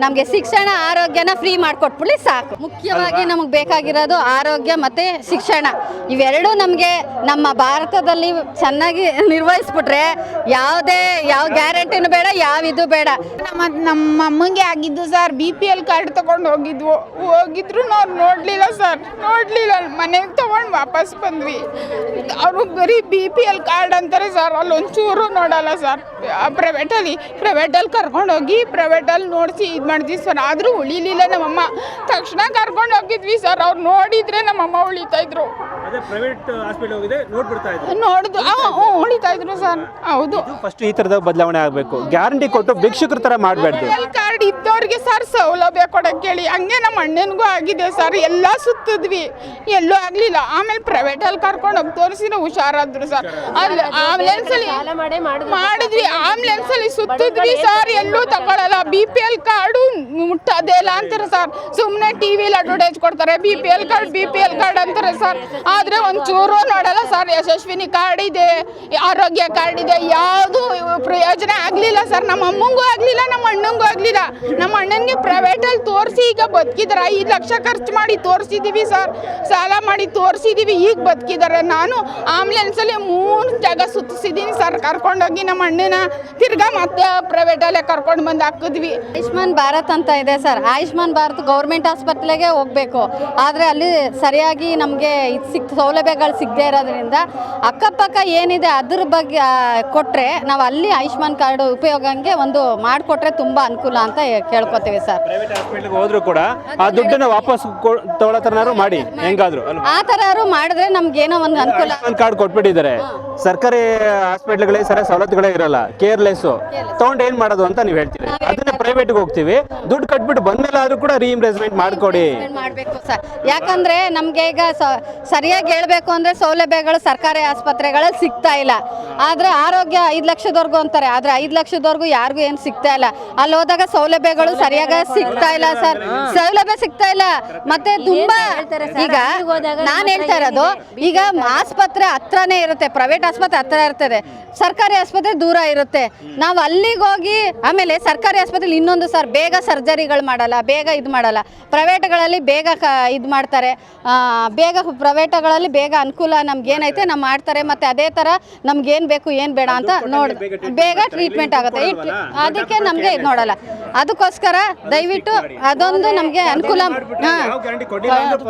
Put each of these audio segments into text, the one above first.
ನಮಗೆ ಶಿಕ್ಷಣ ಆರೋಗ್ಯನ ಫ್ರೀ ಮಾಡಿಕೊಟ್ಬಿಡ್ಲಿ ಸಾಕು. ಮುಖ್ಯವಾಗಿ ನಮಗೆ ಬೇಕಾಗಿರೋದು ಆರೋಗ್ಯ ಮತ್ತು ಶಿಕ್ಷಣ. ಇವೆರಡೂ ನಮಗೆ ನಮ್ಮ ಭಾರತದಲ್ಲಿ ಚೆನ್ನಾಗಿ ನಿರ್ವಹಿಸ್ಬಿಟ್ರೆ ಯಾವುದೇ ಯಾವ ಗ್ಯಾರಂಟಿನೂ ಬೇಡ ಯಾವ ಇದು ಬೇಡ. ನಮ್ಮ ನಮ್ಮ ಅಮ್ಮಂಗೆ ಆಗಿದ್ದು sir B P L card ತಗೊಂಡು ಹೋಗಿದ್ವು. ಹೋಗಿದ್ರು ನಾವು ನೋಡಲಿಲ್ಲ ಸರ್ ನೋಡಲಿಲ್ಲ. ಮನೆಗೆ ತಗೊಂಡು ವಾಪಸ್ ಬಂದ್ವಿ. ಅವರು ಬರೀ ಬಿ ಪಿ ಎಲ್ ಕಾರ್ಡ್ ಅಂತಾರೆ ಸರ್ ಅಲ್ಲಿ ಒಂಚೂರು ನೋಡಲ್ಲ ಸರ್ ಪ್ರೈವೇಟಲ್ಲಿ ಪ್ರೈವೇಟಲ್ಲಿ ಕರ್ಕೊಂಡೋಗಿ ಪ್ರೈವೇಟಲ್ಲಿ ನೋಡಿಸಿ ಇದು ಮಾಡಿದ್ವಿ ಸರ್. ಆದರೂ ಉಳಿಲಿಲ್ಲ ನಮ್ಮಮ್ಮ. ತಕ್ಷಣ ಕರ್ಕೊಂಡು ಹೋಗಿದ್ವಿ ಸರ್. ಅವ್ರು ನೋಡಿದ್ರೆ ನಮ್ಮಮ್ಮ ಉಳಿತಾ ಇದ್ರು. ಅದೇ ಪ್ರೈವೇಟ್ ಹಾಸ್ಪಿಟಲ್ ಹೋಗಿದೆ ನೋಡ್ಬಿಡ್ತಾ ಇದ್ರು. ನೋಡಿದ್ರು ಹ್ಞೂ ಉಳಿತಾ ಇದ್ರು. ಸರ್. ಹೌದು. ಫಸ್ಟ್ ಈ ತರದ ಬದಲಾವಣೆ ಆಗಬೇಕು. ಗ್ಯಾರಂಟಿ ಕೊಟ್ಟು ಭಿಕ್ಷುಕರ ತರ ಮಾಡಬಾರ್ದು ಎಲ್ ಕಾರ್ಡ್ ಇದ್ದವ್ರಿಗೆ ಸರ್ ಸೌಲಭ್ಯ ಕೊಡಕ್ಕೆ ಹೇಳಿ ಹಂಗೆ ನಮ್ಮ ಅಣ್ಣನಿಗೂ ಆಗಿದೆ ಸರ್. ಎಲ್ಲ ಸುತ್ತಿದ್ವಿ. ಎಲ್ಲೂ ಆಗಲಿಲ್ಲ. ಆಮೇಲೆ ಪ್ರೈವೇಟಲ್ಲಿ ಕರ್ಕೊಂಡು ಹೋಗಿ ತೋರಿಸಿದ್ರೆ ಹುಷಾರಾದ್ರು ಸರ್. ಅಲ್ಲಿ ಆಂಬುಲೆನ್ಸಲ್ಲಿ ಮಾಡಿದ್ವಿ. ಆಂಬುಲೆನ್ಸಲ್ಲಿ ಸುತ್ತಿದ್ವಿ ಸರ್. ಎಲ್ಲೂ ತಗೊಳ್ಳಲ್ಲ ಬಿ ಪಿ ಎಲ್ ಕಾರ್ಡು ಮುಟ್ಟೋದೇ ಇಲ್ಲ ಅಂತಾರೆ ಸರ್. ಸುಮ್ಮನೆ ಟಿ ವಿಲಿ ಅಡ್ವರ್ಟೈಸ್ ಕೊಡ್ತಾರೆ. B P L card B P L card ಅಂತಾರೆ ಸರ್. ಆದರೆ ಒಂಚೂರು ನೋಡಲ್ಲ ಸರ್. ಯಶಸ್ವಿನಿ ಕಾರ್ಡ್ ಇದೆ. ಆರೋಗ್ಯ ಕಾರ್ಡ್ ಇದೆ. ಯಾವುದು ಪ್ರಯೋಜನ ಆಗಲಿಲ್ಲ ಸರ್. ನಮ್ಮ ಅಮ್ಮಂಗೂ ಆಗಲಿಲ್ಲ, ನಮ್ಮ ಅಣ್ಣಂಗೂ ಆಗಲಿಲ್ಲ. ನಮ್ಮ ಅಣ್ಣನಿಗೆ ಪ್ರೈವೇಟಲ್ಲಿ ತೋರಿಸಿ ಈಗ ಬದುಕಿದಾರೆ. ಐದು ಲಕ್ಷ ಖರ್ಚು ಮಾಡಿ ತೋರಿಸಿದ್ದೀವಿ ಸರ್ ಸಾಲ ಮಾಡಿ ತೋರಿಸಿದ್ದೀವಿ ಈಗ ಬದುಕಿದ್ದಾರೆ ನಾನು ಆಂಬುಲೆನ್ಸಲ್ಲಿ ಮೂರು ಜಾಗ ಸುತ್ತಿಸಿದ್ದೀನಿ ಸರ್ ಕರ್ಕೊಂಡೋಗಿ ನಮ್ಮ ಅಣ್ಣನ ತಿರ್ಗಾ ಮತ್ತೆ ಪ್ರೈವೇಟಲ್ಲೇ ಕರ್ಕೊಂಡು ಬಂದು ಹಾಕಿದ್ವಿ. ಆಯುಷ್ಮಾನ್ ಭಾರತ್ ಅಂತ ಇದೆ ಸರ್ ಆಯುಷ್ಮಾನ್ ಭಾರತ್ ಗೌರ್ಮೆಂಟ್ ಆಸ್ಪತ್ರೆಗೆ ಹೋಗಬೇಕು. ಆದರೆ ಅಲ್ಲಿ ಸರಿಯಾಗಿ ನಮಗೆ ಇದು ಸಿಕ್, ಸೌಲಭ್ಯಗಳು ಸಿಗದೇ ಇರೋದ್ರಿಂದ ಅಕ್ಕಪಕ್ಕ ಏನಿದೆ ಅದ್ರ ಬಗ್ಗೆ ಕೊಟ್ಟರೆ ನಾವು ಅಲ್ಲಿ ಆಯುಷ್ಮಾನ್ ಕಾರ್ಡ್ ಉಪಯೋಗಂಗೆ ಒಂದು ಮಾಡಿಕೊಟ್ರೆ ತುಂಬ ಅನುಕೂಲ ಅಂತ ಕೇಳ್ಕೊತೀವಿ ಸರ್. ಪ್ರೈವೇಟ್ ಹಾಸ್ಪಿಟಲ್ಗೆ ಹೋದ್ರು ಕೂಡ ಆ ದುಡ್ಡನ್ನ ವಾಪಸ್ ತಗೊಳ್ಳೋ ತರನಾರು ಮಾಡಿ ಹೆಂಗಾದ್ರು ಆ ಥರ ಮಾಡಿದ್ರೆ ನಮ್ಗೇನೋ ಒಂದು ಅನುಕೂಲ ಆಯುಷ್ಮಾನ್ ಕಾರ್ಡ್ ಕೊಟ್ಬಿಟ್ಟಿದ್ದಾರೆ. ಸರ್ಕಾರಿ ಹಾಸ್ಪಿಟ್ಲ್ಗಳಿಗೆ ಸರ ಸವಲತ್ತುಗಳೇ ಇರಲ್ಲ ಕೇರ್ಲೆಸ್ ತಗೊಂಡು ಏನ್ ಮಾಡೋದು ಅಂತ ನೀವು ಹೇಳ್ತೀರಿ. ಅದನ್ನ ಪ್ರೈವೇಟ್ಗೆ ಹೋಗ್ತೀವಿ. ದುಡ್ಡು ಕಟ್ಬಿಟ್ಟು ಬಂದ್ಮೇಲೆ ಆದ್ರೂ ಕೂಡ ರೀಇಂಬ್ರೇಸ್ಮೆಂಟ್ ಮಾಡ್ಕೊಡಿ. ಮಾಡಬೇಕು ಸರ್. ಯಾಕಂದ್ರೆ ನಮಗೆ ಈಗ ಸರಿಯಾಗಿ ಹೇಳ್ಬೇಕು ಅಂದ್ರೆ ಸೌಲಭ್ಯಗಳು ಸರ್ಕಾರಿ ಆಸ್ಪತ್ರೆಗಳಲ್ಲಿ ಸಿಗ್ತಾ ಇಲ್ಲ. ಆದ್ರೆ ಆರೋಗ್ಯ ಐದು ಲಕ್ಷದವರೆಗೂ ಅಂತಾರೆ. ಆದ್ರೆ ಐದು ಲಕ್ಷದವರೆಗೂ ಯಾರಿಗೂ ಏನು ಸಿಗ್ತಾ ಇಲ್ಲ. ಅಲ್ಲಿ ಹೋದಾಗ ಸೌಲಭ್ಯಗಳು ಸರಿಯಾಗಿ ಸಿಗ್ತಾ ಇಲ್ಲ ಸರ್. ಸೌಲಭ್ಯ ಸಿಗ್ತಾ ಇಲ್ಲ. ಮತ್ತೆ ತುಂಬಾ ಈಗ ನಾನು ಹೇಳ್ತಾ ಇರೋದು ಈಗ ಆಸ್ಪತ್ರೆ ಹತ್ರನೇ ಇರುತ್ತೆ ಪ್ರೈವೇಟ್ ಆಸ್ಪತ್ರೆ ಹತ್ರ ಇರ್ತದೆ. ಸರ್ಕಾರಿ ಆಸ್ಪತ್ರೆ ದೂರ ಇರುತ್ತೆ. ನಾವು ಅಲ್ಲಿಗೆ ಹೋಗಿ ಆಮೇಲೆ ಸರ್ಕಾರಿ ಆಸ್ಪತ್ರೆಲಿ ಇನ್ನೊಂದು ಸರ್ ಬೇಗ ಸರ್ಜರಿಗಳು ಮಾಡಲ್ಲ ಬೇಗ ಇದು ಮಾಡಲ್ಲ. ಪ್ರೈವೇಟ್ಗಳಲ್ಲಿ ಬೇಗ ಕ ಇದು ಮಾಡ್ತಾರೆ. ಬೇಗ ಪ್ರೈವೇಟ್ಗಳಲ್ಲಿ ಬೇಗ ಅನುಕೂಲ ನಮ್ಗೇನೈತೆ ನಾವು ಮಾಡ್ತಾರೆ. ಮತ್ತೆ ಅದೇ ಥರ ನಮ್ಗೇನು ಬೇಕು ಏನು ಬೇಡ ಅಂತ ನೋಡಿ ಬೇಗ ಟ್ರೀಟ್ಮೆಂಟ್ ಆಗುತ್ತೆ. ಅದಕ್ಕೆ ನಮಗೆ ಇದು ನೋಡಲ್ಲ. ಅದಕ್ಕೋಸ್ಕರ ದಯವಿಟ್ಟು ಅದೊಂದು ನಮಗೆ ಅನುಕೂಲ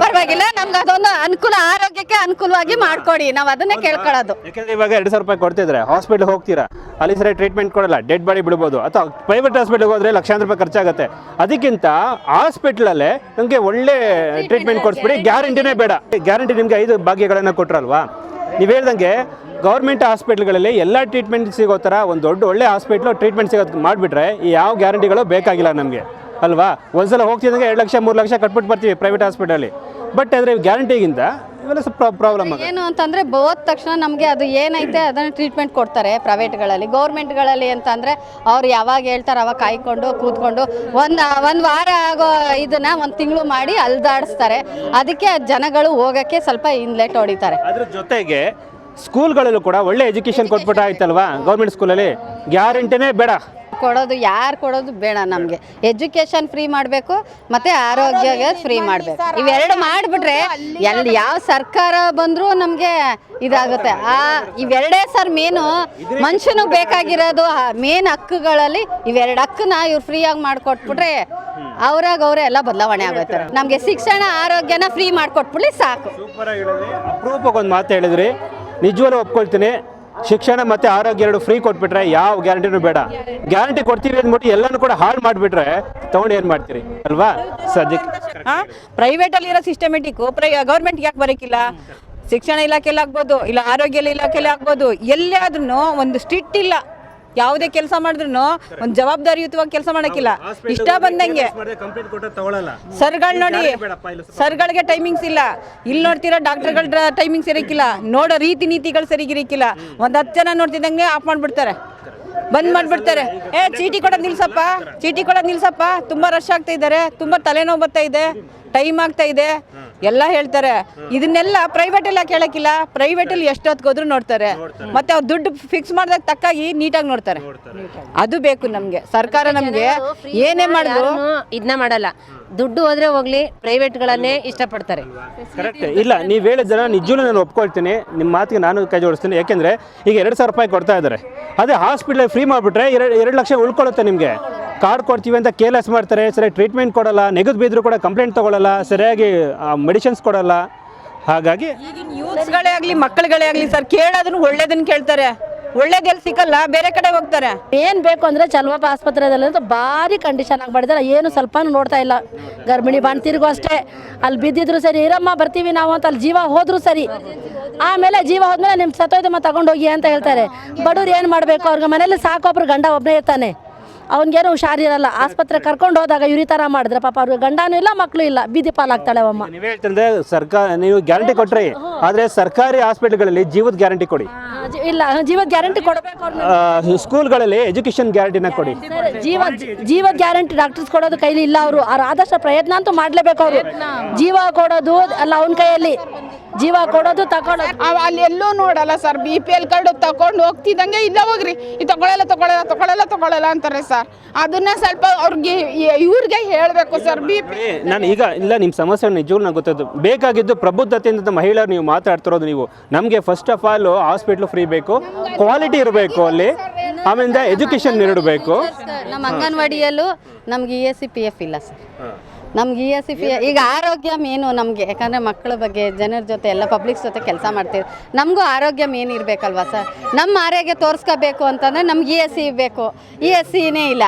ಪರವಾಗಿಲ್ಲ. ನಮ್ಗೆ ಅದೊಂದು ಅನುಕೂಲ ಆರೋಗ್ಯಕ್ಕೆ ಅನುಕೂಲವಾಗಿ ಮಾಡ್ಕೊಡಿ. ನಾವು ಅದನ್ನೇ ಕೇಳ್ಕೊಳ್ಳೋದು. ಯಾಕಂದ್ರೆ ಇವಾಗ ಎರಡು ಸಾವಿರ ರೂಪಾಯಿ ಕೊಡ್ತಿದ್ರೆ ಹಾಸ್ಪಿಟಲ್ ಹೋಗ್ತೀರಾ? ಅಲ್ಲಿ ಸರಿ ಟ್ರೀಟ್ಮೆಂಟ್ ಕೊಡಲ್ಲ ಡೆಡ್ ಬಾಡಿ ಬಿಡ್ಬೋದು. ಅಥವಾ ಪ್ರೈವೇಟ್ ಹಾಸ್ಪಿಟಲ್ಗೆ ಹೋದ್ರೆ ಲಕ್ಷಾಂತರ ರೂಪಾಯಿ ಖರ್ಚಾಗುತ್ತೆ. ಅದಕ್ಕಿಂತ ಹಾಸ್ಪಿಟ್ಲಲ್ಲೇ ನಮಗೆ ಒಳ್ಳೆ ಟ್ರೀಟ್ಮೆಂಟ್ ಕೊಡಿಸ್ಬಿಡಿ. ಗ್ಯಾರಂಟಿನೇ ಬೇಡ. ಗ್ಯಾರಂಟಿ ನಿಮಗೆ ಐದು ಭಾಗ್ಯಗಳನ್ನು ಕೊಟ್ರಲ್ವಾ? ನೀವು ಹೇಳ್ದಂಗೆ ಗೌರ್ಮೆಂಟ್ ಹಾಸ್ಪಿಟ್ಲ್ಗಳಲ್ಲಿ ಎಲ್ಲ ಟ್ರೀಟ್ಮೆಂಟ್ ಸಿಗೋ ಥರ ಒಂದು ದೊಡ್ಡ ಒಳ್ಳೆ ಹಾಸ್ಪಿಟ್ಲು ಟ್ರೀಟ್ಮೆಂಟ್ ಸಿಗೋದು ಮಾಡಿಬಿಟ್ರೆ ಈ ಯಾವ ಗ್ಯಾರಂಟಿಗಳು ಬೇಕಾಗಿಲ್ಲ ನಮಗೆ ಅಲ್ವಾ? ಒಂದ್ಸಲ ಹೋಗ್ತಿದ್ದಂಗೆ ಎರಡು ಲಕ್ಷ ಮೂರು ಲಕ್ಷ ಕಟ್ಬಿಟ್ಟು ಬರ್ತೀವಿ ಪ್ರೈವೇಟ್ ಹಾಸ್ಪಿಟಲಲ್ಲಿ ಬಟ್ ಆದರೆ ಗ್ಯಾರಂಟಿಗಿಂತ ಇವೆಲ್ಲ ಸ್ವಲ್ಪ ಪ್ರಾಬ್ಲಮ್ ಆಗುತ್ತೆ. ಏನು ಅಂತಂದರೆ ಹೋದ ತಕ್ಷಣ ನಮಗೆ ಅದು ಏನೈತೆ ಅದನ್ನು ಟ್ರೀಟ್ಮೆಂಟ್ ಕೊಡ್ತಾರೆ ಪ್ರೈವೇಟ್ಗಳಲ್ಲಿ ಗೌರ್ಮೆಂಟ್ಗಳಲ್ಲಿ ಅಂತಂದರೆ ಅವ್ರು ಯಾವಾಗ ಹೇಳ್ತಾರೆ ಅವಾಗ ಕಾಯ್ಕೊಂಡು ಕೂತ್ಕೊಂಡು ಒಂದು ಒಂದು ವಾರ ಆಗೋ ಇದನ್ನು ಒಂದು ತಿಂಗಳು ಮಾಡಿ ಅಲ್ದಾಡಿಸ್ತಾರೆ. ಅದಕ್ಕೆ ಜನಗಳು ಹೋಗೋಕ್ಕೆ ಸ್ವಲ್ಪ ಇನ್ಲೆಟ್ ಹೊಡಿತಾರೆ. ಅದ್ರ ಜೊತೆಗೆ ಸ್ಕೂಲ್ಗಳಲ್ಲೂ ಕೂಡ ಒಳ್ಳೆ ಎಜುಕೇಶನ್ ಕೊಟ್ಬಿಟ್ಟು ಆಯ್ತಲ್ವಾ? ಗೌರ್ಮೆಂಟ್ ಸ್ಕೂಲಲ್ಲಿ ಗ್ಯಾರಂಟಿನೇ ಬೇಡ. ಕೊಡೋದು ಯಾರು ಕೊಡೋದು ಬೇಡ ನಮಗೆ. ಎಜುಕೇಶನ್ ಫ್ರೀ ಮಾಡಬೇಕು ಮತ್ತು ಆರೋಗ್ಯ ಫ್ರೀ ಮಾಡಬೇಕು. ಇವೆರಡು ಮಾಡಿಬಿಟ್ರೆ ಎಲ್ಲಿ ಯಾವ ಸರ್ಕಾರ ಬಂದರೂ ನಮಗೆ ಇದಾಗುತ್ತೆ. ಆ ಇವೆರಡೇ ಸರ್ ಮೇನು. ಮನುಷ್ಯನಿಗೆ ಬೇಕಾಗಿರೋದು ಮೇನ್ ಹಕ್ಕುಗಳಲ್ಲಿ ಇವೆರಡು ಹಕ್ಕನ್ನ ಇವ್ರು ಫ್ರೀಯಾಗಿ ಮಾಡಿಕೊಟ್ಬಿಟ್ರೆ ಅವ್ರಾಗ ಅವರೇ ಎಲ್ಲ ಬದಲಾವಣೆ ಆಗುತ್ತೆ. ನಮಗೆ ಶಿಕ್ಷಣ ಆರೋಗ್ಯನ ಫ್ರೀ ಮಾಡಿಕೊಟ್ಬಿಡ್ಲಿ ಸಾಕು. ಸೂಪರ್ ಒಂದು ಮಾತು ಹೇಳಿದ್ರಿ. ನಿಜವಾಗ್ಲೂ ಒಪ್ಕೊಳ್ತೀನಿ. ಶಿಕ್ಷಣ ಮತ್ತೆ ಆರೋಗ್ಯ ಎರಡು ಫ್ರೀ ಕೊಟ್ಬಿಟ್ರೆ ಯಾವ ಗ್ಯಾರಂಟಿನೂ ಬೇಡ. ಗ್ಯಾರಂಟಿ ಕೊಡ್ತೀವಿ ಅಂದ್ಬಿಟ್ಟು ಎಲ್ಲನೂ ಕೂಡ ಹಾಳು ಮಾಡಿಬಿಟ್ರೆ ತಗೊಂಡು ಏನು ಮಾಡ್ತೀರಿ? ಅಲ್ವಾ? ಸದ್ಯಕ್ಕೆ ಪ್ರೈವೇಟಲ್ಲಿ ಇರೋ ಸಿಸ್ಟಮೆಟಿಕ್ಕು ಪ್ರೈ ಗೌರ್ಮೆಂಟ್ಗೆ ಯಾಕೆ ಬರೋಕ್ಕಿಲ್ಲ ಶಿಕ್ಷಣ ಇಲಾಖೆಯಲ್ಲಿ ಆಗ್ಬೋದು ಇಲ್ಲ ಆರೋಗ್ಯ ಇಲಾಖೆಯಲ್ಲಿ ಆಗ್ಬೋದು ಎಲ್ಲೇ ಆದ್ರೂ ಒಂದು ಸ್ಟ್ರಿಕ್ಟ್ ಇಲ್ಲ. ಯಾವುದೇ ಕೆಲಸ ಮಾಡಿದ್ರು ಒಂದು ಜವಾಬ್ದಾರಿಯುತವಾಗಿ ಕೆಲಸ ಮಾಡೋಕ್ಕಿಲ್ಲ. ಇಷ್ಟ ಬಂದಂಗೆ ಸರ್ಗಳು ನೋಡಿ ಸರ್ಗಳಿಗೆ ಟೈಮಿಂಗ್ಸ್ ಇಲ್ಲ. ಇಲ್ಲಿ ನೋಡ್ತೀರಾ ಡಾಕ್ಟರ್ಗಳ ಟೈಮಿಂಗ್ಸ್ ಇರಕ್ಕಿಲ್ಲ. ನೋಡೋ ರೀತಿ ನೀತಿಗಳು ಸರಿಗಿರಕ್ಕಿಲ್ಲ ಒಂದು ಹತ್ತು ಜನ ನೋಡ್ತಿದ್ದಂಗೆ ಆಫ್ ಮಾಡಿಬಿಡ್ತಾರೆ. ಬಂದ್ ಮಾಡಿಬಿಡ್ತಾರೆ. ಏ ಚೀಟಿ ಕೊಡೋದು ನಿಲ್ಸಪ್ಪ. ಚೀಟಿ ಕೊಡೋದು ನಿಲ್ಸಪ್ಪ. ತುಂಬ ರಶ್ ಆಗ್ತಾ ಇದ್ದಾರೆ ತುಂಬ ತಲೆನೋವು ಬರ್ತಾ ಇದೆ. ಟೈಮ್ ಆಗ್ತಾ ಇದೆ. ಎಲ್ಲ ಹೇಳ್ತಾರೆ. ಇದನ್ನೆಲ್ಲ ಪ್ರೈವೇಟ್ ಎಲ್ಲ ಕೇಳಕ್ಕಿಲ್ಲ ಪ್ರೈವೇಟ್ ಅಲ್ಲಿ ಎಷ್ಟೊತ್ತಿಗೆ ಹೋದ್ರು ನೋಡ್ತಾರೆ. ಮತ್ತೆ ಅವ್ರು ದುಡ್ಡು ಫಿಕ್ಸ್ ಮಾಡಿದಾಗ ತಕ್ಕಾಗಿ ನೀಟಾಗಿ ನೋಡ್ತಾರೆ. ಅದು ಬೇಕು ನಮ್ಗೆ. ಸರ್ಕಾರ ನಮ್ಗೆ ಏನೇ ಮಾಡಿದ್ರು ಇದನ್ನ ಮಾಡಲ್ಲ. ದುಡ್ಡು ಹೋದ್ರೆ ಹೋಗ್ಲಿ ಪ್ರೈವೇಟ್ಗಳನ್ನೇ ಇಷ್ಟಪಡ್ತಾರೆ. ಕರೆಕ್ಟ್ ಇಲ್ಲ ನೀವು ಹೇಳಿದ ನಿಜವೂ ನಾನು ಒಪ್ಕೊಳ್ತೀನಿ. ನಿಮ್ಮ ಮಾತಿಗೆ ನಾನು ಕೈ ಜೋಡಿಸ್ತೀನಿ. ಯಾಕೆಂದ್ರೆ ಈಗ ಎರಡು ಸಾವಿರ ರೂಪಾಯಿ ಕೊಡ್ತಾ ಇದ್ದಾರೆ. ಅದೇ ಹಾಸ್ಪಿಟ್ಲ್ ಫ್ರೀ ಮಾಡಿಬಿಟ್ರೆ ಎರಡು ಎರಡು ಲಕ್ಷ ಉಳ್ಕೊಳ್ಳುತ್ತೆ ನಿಮಗೆ. ಕಾರ್ಡ್ ಕೊಡ್ತೀವಿ ಅಂತ ಕೇರ್ಲೆಸ್ ಮಾಡ್ತಾರೆ ಸರಿಯಾಗಿ ಟ್ರೀಟ್ಮೆಂಟ್ ಕೊಡಲ್ಲ ನೆಗದು ಬಿದ್ದರೂ ಕೂಡ ಕಂಪ್ಲೇಂಟ್ ತೊಗೊಳಲ್ಲ ಸರಿಯಾಗಿ ಮೆಡಿಸಿನ್ಸ್ ಕೊಡಲ್ಲ. ಹಾಗಾಗಿ ಯೂತ್ಸ್ಗಳೇ ಆಗಲಿ ಮಕ್ಕಳುಗಳೇ ಆಗಲಿ ಸರ್ ಕೇಳೋದನ್ನು ಒಳ್ಳೇದನ್ನು ಕೇಳ್ತಾರೆ. ಒಳ್ಳೇದೆಲ್ಲಿ ಸಿಕ್ಕಲ್ಲ ಬೇರೆ ಕಡೆ ಹೋಗ್ತಾರೆ. ಏನು ಬೇಕು ಅಂದರೆ ಚಲವಪ್ಪ ಆಸ್ಪತ್ರೆದಲ್ಲಿ ಬಾರಿ ಭಾರಿ ಕಂಡೀಷನ್ ಆಗಿ ಮಾಡಿದ್ದಾರೆ ಏನು ಸ್ವಲ್ಪ ನೋಡ್ತಾ ಇಲ್ಲ. ಗರ್ಭಿಣಿ ಬಾಣ್ತಿರ್ಗೂ ಅಷ್ಟೇ. ಅಲ್ಲಿ ಬಿದ್ದಿದ್ರು ಸರಿ ಇರಮ್ಮ ಬರ್ತೀವಿ ನಾವು ಅಂತ. ಅಲ್ಲಿ ಜೀವ ಹೋದ್ರು ಸರಿ. ಆಮೇಲೆ ಜೀವ ಹೋದ್ಮೇಲೆ ನಿಮ್ಮ ಸತ್ತೋಯ್ತಮ್ಮ ತಗೊಂಡೋಗಿ ಅಂತ ಹೇಳ್ತಾರೆ. ಬಡವ್ರು ಏನು ಮಾಡಬೇಕು? ಅವ್ರಿಗೆ ಮನೇಲಿ ಸಾಕೊಬ್ರು ಗಂಡ ಒಬ್ಬನೇ ಇರ್ತಾನೆ. ಅವ್ನಿಗೇನು ಹುಷಾರಿರಲ್ಲ ಆಸ್ಪತ್ರೆ ಕರ್ಕೊಂಡು ಹೋದಾಗ ಇವ್ರು ಈ ಥರ ಮಾಡಿದ್ರೆ ಪಾಪ ಅವ್ರಿಗೆ ಗಂಡನೂ ಇಲ್ಲ ಮಕ್ಕಳು ಇಲ್ಲ ಬೀದಿ ಪಾಲಾಗ್ತಾಳೆ ಅವಮ್ಮ ನೀವು ಹೇಳ್ತಂದ್ರೆ ಸರ್ಕಾರ ನೀವು ಗ್ಯಾರಂಟಿ ಕೊಟ್ರಿ ಆದ್ರೆ ಸರ್ಕಾರಿ ಹಾಸ್ಪಿಟ್ಲ್ಗಳಲ್ಲಿ ಜೀವದ ಗ್ಯಾರಂಟಿ ಕೊಡಿ. ಜಿ- ಇಲ್ಲ ಜೀವದ ಗ್ಯಾರಂಟಿ ಕೊಡಬೇಕು ಅವ್ರನ್ನ ಆ, ಸ್ಕೂಲ್ಗಳಲ್ಲಿ ಎಜುಕೇಶನ್ ಗ್ಯಾರಂಟಿನ ಕೊಡಿ. ಜೀವ ಜೀವ ಗ್ಯಾರಂಟಿ ಡಾಕ್ಟರ್ಸ್ ಕೊಡೋದು ಕೈಲಿ ಇಲ್ಲ ಅವರು. ಅವ್ರು ಆದಷ್ಟು ಪ್ರಯತ್ನ ಅಂತೂ ಮಾಡ್ಲೇಬೇಕು ಅವರು. ಜೀವ ಕೊಡೋದು ಅಲ್ಲ ಅವನ ಕೈಯಲ್ಲಿ. ಜೀವ ಕೊಡೋದು ತಗೊಳ್ಳೋದು. ಅವ ಅಲ್ಲಿ ಎಲ್ಲೂ ನೋಡಲ್ಲ sir B P L card ತಗೊಂಡು ಹೋಗ್ತಿದ್ದಂಗೆ ಇಲ್ಲ ಹೋಗ್ರಿ. ಈ ತಗೊಳ್ಳಲ್ಲ ತಗೊಳ್ಳಲ್ಲ ತಗೊಳ್ಳಲ್ಲ ತಗೊಳ್ಳಲ್ಲ ಅಂತಾರೆ ಸರ್ ಅದನ್ನ ಸ್ವಲ್ಪ ಅವ್ರಿಗೆ ಇವ್ರಿಗೆ ಹೇಳಬೇಕು ಸರ್ ಬಿ ಪಿ ನಾನು ಈಗ ಇಲ್ಲ ನಿಮ್ಮ ಸಮಸ್ಯೆ ನಿಜವೂ ನಂಗೆ ಗೊತ್ತದ್ದು ಬೇಕಾಗಿದ್ದು ಪ್ರಬುದ್ಧತೆಯಿಂದ ಮಹಿಳೆಯರು ನೀವು ಮಾತಾಡ್ತಿರೋದು ನೀವು. ನಮಗೆ first of all hospital free ಬೇಕು. ಕ್ವಾಲಿಟಿ ಇರಬೇಕು ಅಲ್ಲಿ. ಆಮೇಲೆ ಎಜುಕೇಶನ್ ನೀಡಬೇಕು. ನಮ್ಮ ಅಂಗನವಾಡಿಯಲ್ಲೂ ನಮ್ಗೆ E S C P F ಇಲ್ಲ ಸರ್ ನಮ್ಗೆ ಇ ಎಸ್ ಸಿ ಪಿ ಈಗ ಆರೋಗ್ಯ ಮೇನು ನಮಗೆ? ಯಾಕಂದರೆ ಮಕ್ಕಳ ಬಗ್ಗೆ ಜನರ ಜೊತೆ ಎಲ್ಲ ಪಬ್ಲಿಕ್ ಜೊತೆ ಕೆಲಸ ಮಾಡ್ತೀವಿ. ನಮಗೂ ಆರೋಗ್ಯ ಮೇನ್ ಇರಬೇಕಲ್ವಾ ಸರ್? ನಮ್ಮ ಆರೋಗ್ಯ ತೋರಿಸ್ಕೋಬೇಕು ಅಂತಂದರೆ ನಮ್ಗೆ ಇ ಎಸ್ ಸಿ ಬೇಕು. ಇ ಎಸ್ ಸಿನೇ ಇಲ್ಲ.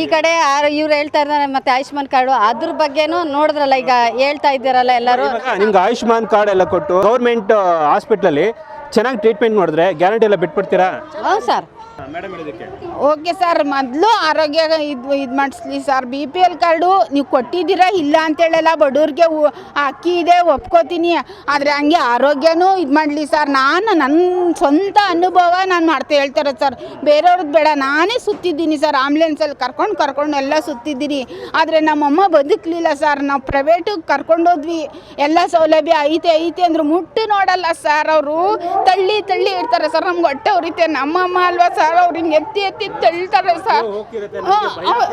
ಈ ಕಡೆ ಇವ್ರು ಹೇಳ್ತಾ ಇದ್ದಾರೆ ಮತ್ತು ಆಯುಷ್ಮಾನ್ ಕಾರ್ಡು. ಅದ್ರ ಬಗ್ಗೆನೂ ನೋಡಿದ್ರಲ್ಲ ಈಗ ಹೇಳ್ತಾ ಇದ್ದೀರಲ್ಲ ಎಲ್ಲರೂ. ನಿಮ್ಗೆ ಆಯುಷ್ಮಾನ್ ಕಾರ್ಡ್ ಎಲ್ಲ ಕೊಟ್ಟು ಗೌರ್ಮೆಂಟ್ ಹಾಸ್ಪಿಟ್ಲಲ್ಲಿ ಚೆನ್ನಾಗಿ ಟ್ರೀಟ್ಮೆಂಟ್ ಮಾಡಿದ್ರೆ ಗ್ಯಾರಂಟಿ ಎಲ್ಲ ಬಿಟ್ಬಿಡ್ತೀರಾ? ಹೌದು ಸರ್. ಓಕೆ ಸರ್, ಮೊದಲು ಆರೋಗ್ಯ ಇದು ಇದು ಮಾಡಿಸ್ಲಿ sir. B P L card ನೀವು ಕೊಟ್ಟಿದ್ದೀರಾ ಇಲ್ಲ ಅಂತೇಳಲ್ಲ ಬಡವ್ರಿಗೆ ಅಕ್ಕಿ ಇದೆ, ಒಪ್ಕೋತೀನಿ. ಆದರೆ ಹಂಗೆ ಆರೋಗ್ಯನೂ ಇದು ಮಾಡಲಿ ಸರ್. ನಾನು ನನ್ನ ಸ್ವಂತ ಅನುಭವ ನಾನು ಮಾಡ್ತಾ ಹೇಳ್ತಾರೆ ಸರ್. ಬೇರೆಯವ್ರದ್ದು ಬೇಡ. ನಾನೇ ಸುತ್ತಿದ್ದೀನಿ ಸರ್. ಆಂಬ್ಯುಲೆನ್ಸಲ್ಲಿ ಕರ್ಕೊಂಡು ಕರ್ಕೊಂಡು ಎಲ್ಲ ಸುತ್ತಿದ್ದೀನಿ. ಆದರೆ ನಮ್ಮಮ್ಮ ಬದುಕಲಿಲ್ಲ ಸರ್. ನಾವು ಪ್ರೈವೇಟಿಗೆ ಕರ್ಕೊಂಡೋದ್ವಿ ಎಲ್ಲ ಸೌಲಭ್ಯ ಐತೆ ಐತೆ ಅಂದ್ರೆ ಮುಟ್ಟು ನೋಡಲ್ಲ ಸರ್ ಅವರು. ತಳ್ಳಿ ತಳ್ಳಿ ಇರ್ತಾರೆ ಸರ್. ನಮ್ಗೆ ಹೊಟ್ಟೆ ಉರಿತೆ. ನಮ್ಮಮ್ಮ ಅಲ್ವಾ ಸರ್? ಅವ್ರು ಹಿಂಗೆ ಎತ್ತಿ ಎತ್ತಿ ತಳ್ತಾರೆ ಸರ್ ಹಾಂ,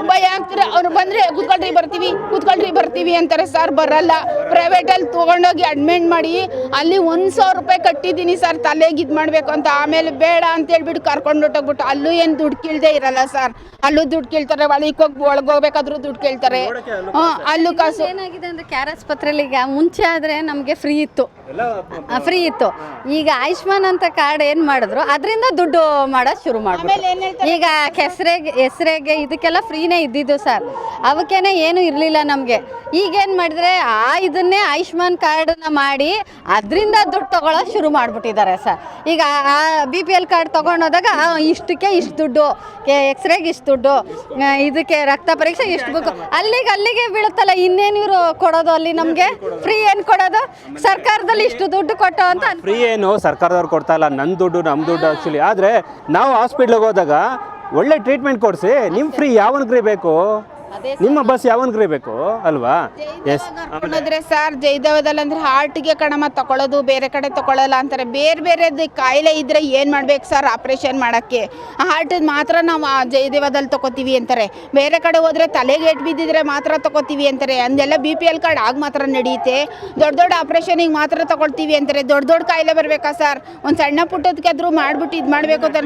ಭಯ ಆಗ್ತಾರೆ ಅವ್ರು ಬಂದ್ರೆ ಕೂತ್ಕೊಳ್ರಿ ಬರ್ತೀವಿ ಕೂತ್ಕೊಳ್ರಿ ಬರ್ತೀವಿ ಅಂತಾರೆ ಸರ್ ಬರಲ್ಲ. ಪ್ರೈವೇಟಲ್ಲಿ ತೊಗೊಂಡೋಗಿ ಅಡ್ಮಿಟ್ ಮಾಡಿ ಅಲ್ಲಿ ಒಂದು ಸಾವಿರ ರೂಪಾಯಿ ಕಟ್ಟಿದ್ದೀನಿ ಸರ್ ತಲೆಗೆ ಇದು ಮಾಡಬೇಕು ಅಂತ. ಆಮೇಲೆ ಬೇಡ ಅಂತ ಹೇಳ್ಬಿಟ್ಟು ಕರ್ಕೊಂಡು ಹೊಟ್ಟೋಗ್ಬಿಟ್ಟು ಅಲ್ಲೂ ಏನು ದುಡ್ಡು ಕೀಳ್ದೆ ಇರಲ್ಲ ಸರ್. ಅಲ್ಲೂ ದುಡ್ಡು ಕೇಳ್ತಾರೆ ಒಳಗೆ ಹೋಗಿ ಒಳಗೆ ಹೋಗ್ಬೇಕಾದ್ರೂ ದುಡ್ಡು ಕೇಳ್ತಾರೆ. ಹಾಂ ಅಲ್ಲೂ ಕಾಸು. ಏನಾಗಿದೆ ಅಂದರೆ ಕ್ಯಾರ್ ಆಸ್ಪತ್ರೆಯಲ್ಲಿ ಈಗ ಮುಂಚೆ ಆದರೆ ನಮಗೆ ಫ್ರೀ ಇತ್ತು. ಫ್ರೀ ಇತ್ತು. ಈಗ ಆಯುಷ್ಮಾನ್ ಅಂತ ಕಾರ್ಡ್ ಏನು ಮಾಡಿದ್ರು ಅದರಿಂದ ದುಡ್ಡು ಮಾಡೋದು ಶುರು ಮಾಡ್ಬಿಟ್ಟು ಈಗ ಕೆಸರೆಗೆ ಹೆಸರಿಗೆ ಇದಕ್ಕೆಲ್ಲ ಫ್ರೀನೇ ಇದ್ದಿದ್ದು ಸರ್. ಅವಕ್ಕೇನೆ ಏನು ಇರಲಿಲ್ಲ ನಮಗೆ. ಈಗೇನು ಮಾಡಿದ್ರೆ ಆ ಇದನ್ನೇ ಆಯುಷ್ಮಾನ್ ಕಾರ್ಡನ್ನ ಮಾಡಿ ಅದರಿಂದ ದುಡ್ಡು ತೊಗೊಳೋದು ಶುರು ಮಾಡಿಬಿಟ್ಟಿದ್ದಾರೆ ಸರ್. ಈಗ ಆ ಬಿ ಪಿ ಎಲ್ ಕಾರ್ಡ್ ತೊಗೊಂಡೋದಾಗ ಇಷ್ಟಕ್ಕೆ ಇಷ್ಟು ದುಡ್ಡು ಎಕ್ಸ್ರೇಗೆ ಇಷ್ಟು ದುಡ್ಡು ಇದಕ್ಕೆ ರಕ್ತ ಪರೀಕ್ಷೆ ಇಷ್ಟು ಬೇಕು. ಅಲ್ಲಿಗೆ ಅಲ್ಲಿಗೆ ಬೀಳುತ್ತಲ್ಲ ಇನ್ನೇನು ಇವರು ಕೊಡೋದು ಅಲ್ಲಿ ನಮಗೆ? ಫ್ರೀ ಏನು ಕೊಡೋದು? ಸರ್ಕಾರದಲ್ಲಿ ಇಷ್ಟು ದುಡ್ಡು ಕೊಟ್ಟು ಅಂತ ಫ್ರೀ ಏನು ಸರ್ಕಾರದವ್ರು ಕೊಡ್ತಾ ಇಲ್ಲ. ನನ್ನ ದುಡ್ಡು ನಮ್ಮ ದುಡ್ಡು ಆ್ಯಕ್ಚುಲಿ ಆದರೆ ನಾವು ಹಾಸ್ಪಿಟ್ಲಿಗೆ ಹೋದಾಗ ಒಳ್ಳೆ ಟ್ರೀಟ್ಮೆಂಟ್ ಕೊಡಿಸಿ ನಿಮ್ಮ ಫ್ರೀ ಯಾವನಿಗ್ರಿ ಬೇಕು? ನಿಮ್ಮ ಬಸ್ ಯಾವನ್ಗ್ರಿ ಬೇಕು? ಅಲ್ವಾ? ಎಸ್ ಸರ್ ಜೈದವದಲ್ಲಿ ಅಂದ್ರೆ ಹಾರ್ಟ್ಗೆ ಕಣಮ್ಮ ತಗೊಳ್ಳೋದು ಬೇರೆ ಕಡೆ ತಗೊಳ್ಳಲ್ಲ ಅಂತಾರೆ. ಬೇರೆ ಬೇರೆದು ಕಾಯಿಲೆ ಇದ್ರೆ ಏನು ಮಾಡ್ಬೇಕು ಸರ್ ಆಪ್ರೇಷನ್ ಮಾಡೋಕ್ಕೆ? ಹಾರ್ಟ್ ಮಾತ್ರ ನಾವು ಜಯದೇವದಲ್ಲಿ ತಗೋತೀವಿ ಅಂತಾರೆ. ಬೇರೆ ಕಡೆ ಹೋದ್ರೆ ತಲೆಗೆ ಏಟ್ ಬಿದ್ದಿದ್ರೆ ಮಾತ್ರ ತಗೋತೀವಿ ಅಂತಾರೆ. ಅಂದೆಲ್ಲ ಬಿ ಪಿ ಎಲ್ ಕಾರ್ಡ್ ಆಗ ಮಾತ್ರ ನಡೆಯುತ್ತೆ ದೊಡ್ಡ ದೊಡ್ಡ ಆಪ್ರೇಷನಿಗೆ ಮಾತ್ರ ತಗೊಳ್ತೀವಿ ಅಂತಾರೆ. ದೊಡ್ಡ ದೊಡ್ಡ ಕಾಯಿಲೆ ಬರಬೇಕಾ ಸರ್ ಒಂದು ಸಣ್ಣ ಪುಟ್ಟದಕ್ಕಾದ್ರೂ ಮಾಡ್ಬಿಟ್ಟು ಇದು ಮಾಡಬೇಕು ಅಂತ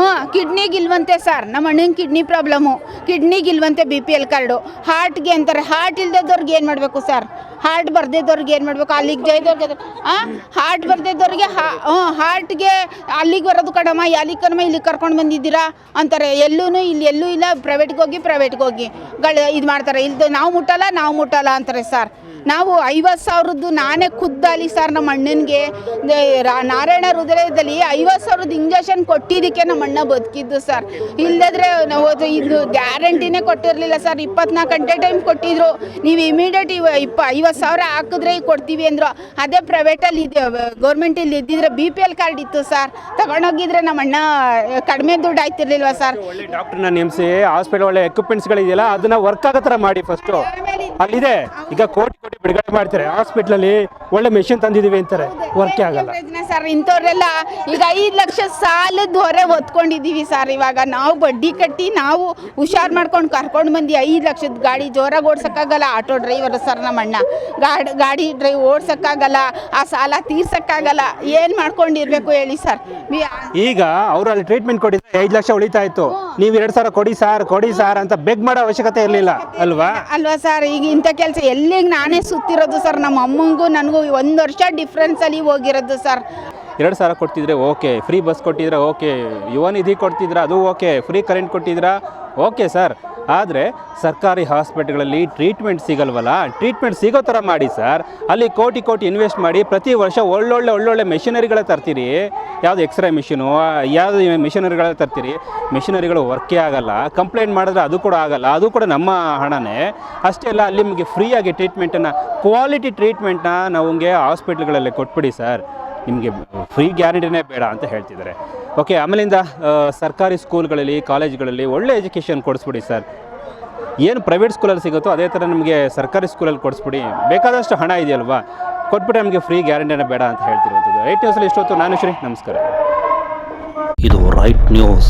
ಹಾಂ ಕಿಡ್ನಿಗೆ ಇಲ್ವಂತೆ ಸರ್ ನಮ್ಮ ಅಣ್ಣನ ಕಿಡ್ನಿ ಪ್ರಾಬ್ಲಮ್ ಕಿಡ್ನಿಗೆ ಇಲ್ವಂತೆ ಬಿ ಪಿ ಎಲ್ ಕಾರ್ಡು. ಹಾರ್ಟ್ಗೆ ಅಂತಾರೆ. ಹಾರ್ಟ್ ಇಲ್ದಿದ್ದವ್ರಿಗೆ ಏನು ಮಾಡಬೇಕು ಸರ್? ಹಾರ್ಟ್ ಬರ್ದಿದ್ದವ್ರಿಗೆ ಏನು ಮಾಡಬೇಕು? ಅಲ್ಲಿಗೆ ಜೈದವ್ರಿಗೆ ಹಾಂ ಹಾರ್ಟ್ ಬರ್ದಿದ್ದವ್ರಿಗೆ ಹಾ, ಹ್ಞೂ, ಹಾರ್ಟ್ಗೆ ಅಲ್ಲಿಗೆ ಬರೋದು ಕಡಮ್ಮ ಅಲ್ಲಿಗೆ ಕಡಮ? ಇಲ್ಲಿಗೆ ಕರ್ಕೊಂಡು ಬಂದಿದ್ದೀರಾ? ಅಂತಾರೆ. ಎಲ್ಲೂ ಇಲ್ಲಿ ಎಲ್ಲೂ ಇಲ್ಲ. ಪ್ರೈವೇಟ್ಗೆ ಹೋಗಿ ಪ್ರೈವೇಟ್ಗೆ ಹೋಗಿ. ಗಳ, ಇದು ಮಾಡ್ತಾರೆ. ಇಲ್ದು, ನಾವು ಮುಟ್ಟಲ್ಲ ನಾವು ಮುಟ್ಟಲ್ಲ ಅಂತಾರೆ ಸರ್. ನಾವು ಐವತ್ತು ಸಾವಿರದ್ದು ನಾನೇ ಖುದ್ದಾಲಿ ಸರ್ ನಮ್ಮ ಅಣ್ಣನಿಗೆ. ನಾರಾಯಣ ಹೃದಯದಲ್ಲಿ ಐವತ್ತು ಸಾವಿರದ ಇಂಜೆಕ್ಷನ್ ಕೊಟ್ಟಿದ್ದಕ್ಕೆ ನಮ್ಮ ಅಣ್ಣ ಬದುಕಿದ್ದು ಸರ್. ಇಲ್ಲದ್ರೆ ನಾವು ಇದು ಗ್ಯಾರಂಟಿನೇ ಕೊಟ್ಟಿರಲಿಲ್ಲ ಸರ್. ಇಪ್ಪತ್ನಾಲ್ಕು ಗಂಟೆ ಟೈಮ್ ಕೊಟ್ಟಿದ್ರು. ನೀವು ಇಮಿಡಿಯೇಟ್ ಇವ, ಇಪ್ಪ, ಐವತ್ತು ಸಾವಿರ ಹಾಕಿದ್ರೆ ಕೊಡ್ತೀವಿ ಅಂದರು. ಅದೇ ಪ್ರೈವೇಟಲ್ಲಿ ಇದೆ ಗೌರ್ಮೆಂಟಲ್ಲಿ ಇದ್ದಿದ್ರೆ ಬಿ ಪಿ ಎಲ್ ಕಾರ್ಡ್ ಇತ್ತು ಸರ್. ತಗೊಂಡೋಗಿದ್ರೆ ನಮ್ಮ ಅಣ್ಣ, ಕಡಿಮೆ ದುಡ್ಡು ಆಯ್ತಿರ್ಲಿಲ್ವ ಸರ್? ಒಳ್ಳೆ ಡಾಕ್ಟರ್ನ ನೇಮಿಸಿ ಹಾಸ್ಪಿಟಲ್ ಒಳ್ಳೆ ಎಕ್ವಿಪ್ಮೆಂಟ್ಸ್ಗಳಿದೆಯಲ್ಲ ಅದನ್ನ ವರ್ಕ್ ಆಗೋ ಥರ ಮಾಡಿ ಫಸ್ಟು ಅಲ್ಲಿದೆ. ಈಗ ಕೋರ್ಟ್ ಬಿಡುಗಡೆ ಮಾಡ್ತಾರೆ. ಹಾಸ್ಪಿಟ್ಲಲ್ಲಿ ಒಳ್ಳೆ ಮೆಷಿನ್ ತಂದಿದೀವಿ ಅಂತಾರೆ. ವರ್ಕ್ ಆಗಲ್ಲ. ಸರ್ ಇಂಥವ್ರೆಲ್ಲ ಈಗ ಐದು ಲಕ್ಷ ಸಾಲದ ಹೊರೆ ಒತ್ಕೊಂಡಿದೀವಿ ಸರ್. ಇವಾಗ ನಾವು ಬಡ್ಡಿ ಕಟ್ಟಿ ನಾವು ಹುಷಾರ್ ಮಾಡ್ಕೊಂಡು ಕರ್ಕೊಂಡು ಬಂದು ಐದು ಲಕ್ಷದ ಗಾಡಿ ಜೋರಾಗಿ ಓಡ್ಸೋಕ್ಕಾಗಲ್ಲ ಆಟೋ ಡ್ರೈವರ್ ಸರ್ ನಮ್ಮ ಅಣ್ಣ ಗಾಡಿ ಗಾಡಿ ಡ್ರೈವ್ ಓಡ್ಸೋಕ್ಕಾಗಲ್ಲ. ಆ ಸಾಲ ತೀರ್ಸೋಕ್ಕಾಗಲ್ಲ. ಏನು ಮಾಡ್ಕೊಂಡಿರ್ಬೇಕು ಹೇಳಿ ಸರ್? ಈಗ ಅವರಲ್ಲಿ ಅಲ್ಲಿ ಟ್ರೀಟ್ಮೆಂಟ್ ಕೊಟ್ಟಿದ್ರೆ ಐದು ಲಕ್ಷ ಉಳಿತಾ ಇತ್ತು. ನೀವು ಎರಡು ಸಾವಿರ ಕೊಡಿ ಸಾರ್ ಕೊಡಿ ಸಾರ್ ಅಂತ ಬೆಗ್ ಮಾಡೋ ಅವಶ್ಯಕತೆ ಇರಲಿಲ್ಲ ಅಲ್ವಾ? ಅಲ್ವಾ ಸರ್? ಈಗ ಇಂಥ ಕೆಲಸ ಎಲ್ಲಿಗೆ ನಾನೇ ಸುತ್ತಿರೋದು ಸರ್ ನಮ್ಮ ಅಮ್ಮಂಗೂ ನನಗೂ ಒಂದು ವರ್ಷ ಡಿಫ್ರೆನ್ಸಲ್ಲಿ ಹೋಗಿರೋದು ಸರ್. ಎರಡು ಸಾವಿರ ಕೊಡ್ತಿದ್ರೆ ಓಕೆ ಫ್ರೀ ಬಸ್ ಕೊಟ್ಟಿದ್ರೆ ಓಕೆ, ಯುವ ನಿಧಿ ಕೊಡ್ತಿದ್ರೆ, ಅದು ಓಕೆ ಫ್ರೀ ಕರೆಂಟ್ ಕೊಟ್ಟಿದ್ರೆ, ಓಕೆ ಸರ್ ಆದರೆ ಸರ್ಕಾರಿ ಹಾಸ್ಪಿಟ್ಲ್ಗಳಲ್ಲಿ ಟ್ರೀಟ್ಮೆಂಟ್ ಸಿಗಲ್ವಲ್ಲ? ಟ್ರೀಟ್ಮೆಂಟ್ ಸಿಗೋ ಥರ ಮಾಡಿ ಸರ್ ಅಲ್ಲಿ ಕೋಟಿ ಕೋಟಿ ಇನ್ವೆಸ್ಟ್ ಮಾಡಿ ಪ್ರತಿ ವರ್ಷ ಒಳ್ಳೊಳ್ಳೆ ಒಳ್ಳೊಳ್ಳೆ ಮೆಷಿನರಿಗಳ ತರ್ತೀರಿ. ಯಾವುದು ಎಕ್ಸ್ರೇ ಮಿಷಿನು ಯಾವುದು ಮಿಷಿನರಿಗಳ ತರ್ತೀರಿ. ಮಿಷಿನರಿಗಳು ವರ್ಕೇ ಆಗಲ್ಲ. ಕಂಪ್ಲೇಂಟ್ ಮಾಡಿದ್ರೆ ಅದು ಕೂಡ ಆಗಲ್ಲ. ಅದು ಕೂಡ ನಮ್ಮ ಹಣನೇ. ಅಷ್ಟೇ ಅಲ್ಲ, ಅಲ್ಲಿ ನಿಮಗೆ ಫ್ರೀಯಾಗಿ ಟ್ರೀಟ್ಮೆಂಟನ್ನು ಕ್ವಾಲಿಟಿ ಟ್ರೀಟ್ಮೆಂಟ್ನ ನಮಗೆ ಹಾಸ್ಪಿಟ್ಲ್ಗಳಲ್ಲಿ ಕೊಟ್ಬಿಡಿ ಸರ್ ನಿಮಗೆ ಫ್ರೀ ಗ್ಯಾರಂಟಿನೇ ಬೇಡ ಅಂತ ಹೇಳ್ತಿದ್ದಾರೆ. ಓಕೆ ಆಮೇಲಿಂದ ಸರ್ಕಾರಿ ಸ್ಕೂಲ್ಗಳಲ್ಲಿ ಕಾಲೇಜ್ಗಳಲ್ಲಿ ಒಳ್ಳೆ ಎಜುಕೇಷನ್ ಕೊಡಿಸ್ಬಿಡಿ ಸರ್ ಏನು ಪ್ರೈವೇಟ್ ಸ್ಕೂಲಲ್ಲಿ ಸಿಗುತ್ತೋ ಅದೇ ಥರ ನಮಗೆ ಸರ್ಕಾರಿ ಸ್ಕೂಲಲ್ಲಿ ಕೊಡಿಸ್ಬಿಡಿ. ಬೇಕಾದಷ್ಟು ಹಣ ಇದೆಯಲ್ವಾ? ಕೊಟ್ಬಿಟ್ಟು ನಮಗೆ ಫ್ರೀ ಗ್ಯಾರಂಟಿನೇ ಬೇಡ ಅಂತ ಹೇಳ್ತಿರುವಂಥದ್ದು. ರೈಟ್ ನ್ಯೂಸಲ್ಲಿ ಇಷ್ಟೊತ್ತು, ನಾನು ಶ್ರೀ, ನಮಸ್ಕಾರ. ಇದು ರೈಟ್ ನ್ಯೂಸ್